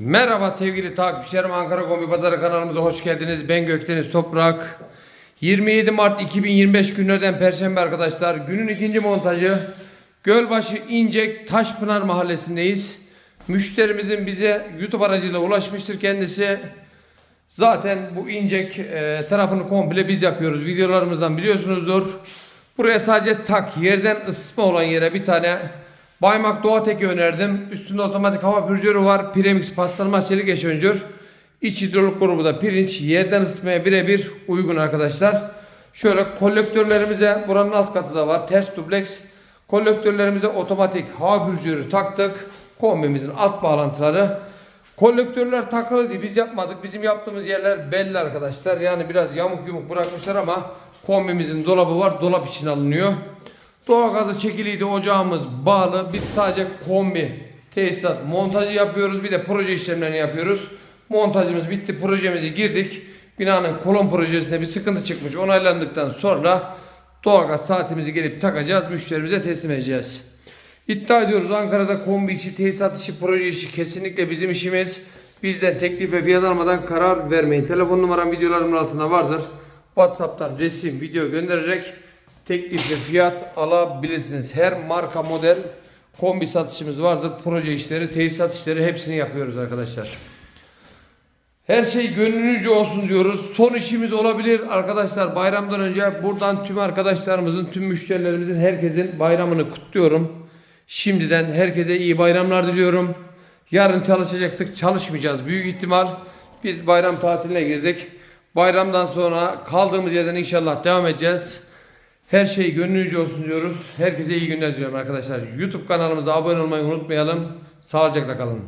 Merhaba sevgili takipçilerim Ankara Kombi Pazarı kanalımıza hoş geldiniz. Ben Gökdeniz Toprak. 27 Mart 2025 günlerden Perşembe arkadaşlar. Günün ikinci montajı Gölbaşı İncek Taşpınar mahallesindeyiz. Müşterimizin bize YouTube aracıyla ulaşmıştır kendisi. Zaten bu incek e, tarafını komple biz yapıyoruz. Videolarımızdan biliyorsunuzdur. Buraya sadece tak yerden ısıtma olan yere bir tane Baymak Doğatek'i önerdim. Üstünde otomatik hava pürcörü var. Premix paslanmaz çelik eşönjör. İç hidrolik grubu da pirinç. Yerden ısıtmaya birebir uygun arkadaşlar. Şöyle kolektörlerimize buranın alt katı da var. Ters dubleks. Kolektörlerimize otomatik hava pürcörü taktık. Kombimizin alt bağlantıları. Kolektörler takılı değil. Biz yapmadık. Bizim yaptığımız yerler belli arkadaşlar. Yani biraz yamuk yumuk bırakmışlar ama kombimizin dolabı var. Dolap için alınıyor. Doğalgazı çekiliydi. Ocağımız bağlı. Biz sadece kombi tesisat montajı yapıyoruz. Bir de proje işlemlerini yapıyoruz. Montajımız bitti. Projemize girdik. Binanın kolon projesinde bir sıkıntı çıkmış. Onaylandıktan sonra doğalgaz saatimizi gelip takacağız. Müşterimize teslim edeceğiz. İddia ediyoruz Ankara'da kombi işi, tesisat işi, proje işi kesinlikle bizim işimiz. Bizden teklif ve fiyat almadan karar vermeyin. Telefon numaram videolarımın altında vardır. WhatsApp'tan resim, video göndererek teklif fiyat alabilirsiniz. Her marka model kombi satışımız vardır. Proje işleri, tesisat işleri hepsini yapıyoruz arkadaşlar. Her şey gönlünüzce olsun diyoruz. Son işimiz olabilir arkadaşlar. Bayramdan önce buradan tüm arkadaşlarımızın, tüm müşterilerimizin, herkesin bayramını kutluyorum. Şimdiden herkese iyi bayramlar diliyorum. Yarın çalışacaktık, çalışmayacağız büyük ihtimal. Biz bayram tatiline girdik. Bayramdan sonra kaldığımız yerden inşallah devam edeceğiz. Her şey gönlünüzce olsun diyoruz. Herkese iyi günler diliyorum arkadaşlar. YouTube kanalımıza abone olmayı unutmayalım. Sağlıcakla kalın.